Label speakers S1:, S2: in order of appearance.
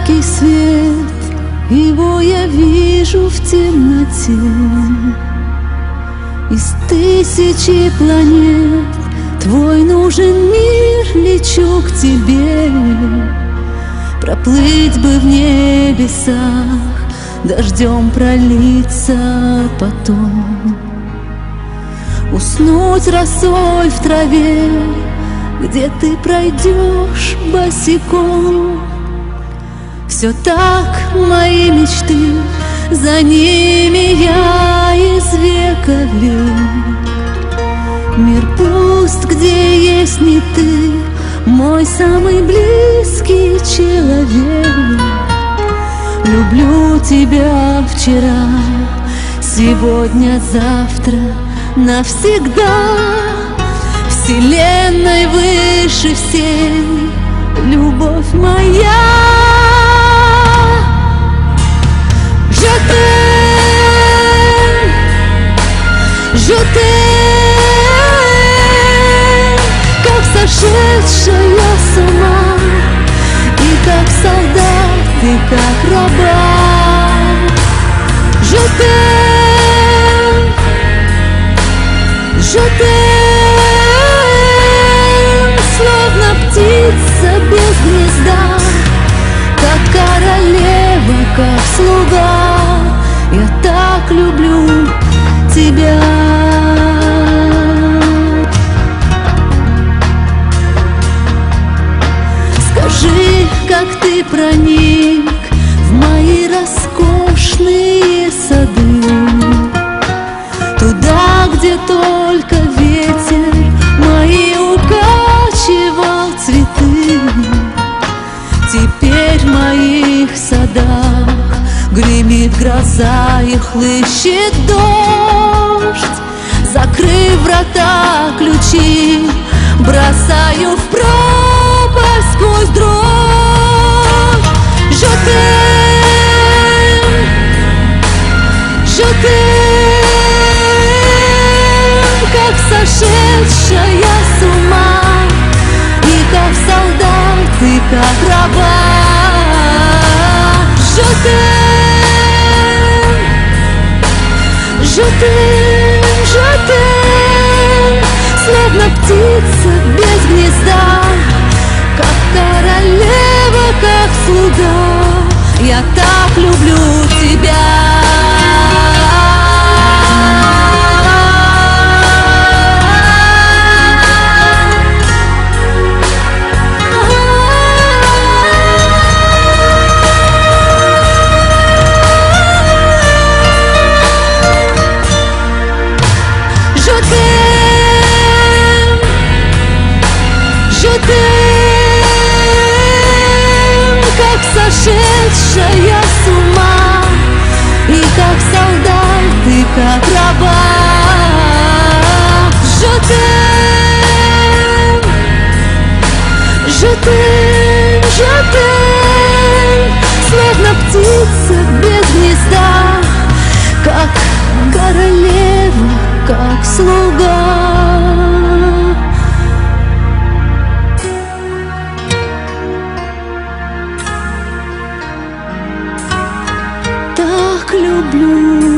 S1: яркий свет, его я вижу в темноте. Из тысячи планет твой нужен мир, лечу к тебе. Проплыть бы в небесах, дождем пролиться потом. Уснуть росой в траве, где ты пройдешь босиком. Все так, мои мечты, за ними я из века в век. Мир пуст, где есть не ты, мой самый близкий человек. Люблю тебя вчера, сегодня, завтра, навсегда. Вселенной выше всей, любовь моя. Раба. Je t'aime, je словно птица без гнезда, как королева, как слуга. Я так люблю тебя. Скажи, как ты проник где только ветер мои укачивал цветы. Теперь в моих садах гремит гроза и хлыщет дождь. Закрыв врата, ключи сошедшая с ума. И как солдат, и как раба. T'aime, je t'aime Словно птица без гнезда. Как королева, как слуга. Я так люблю тебя люблю.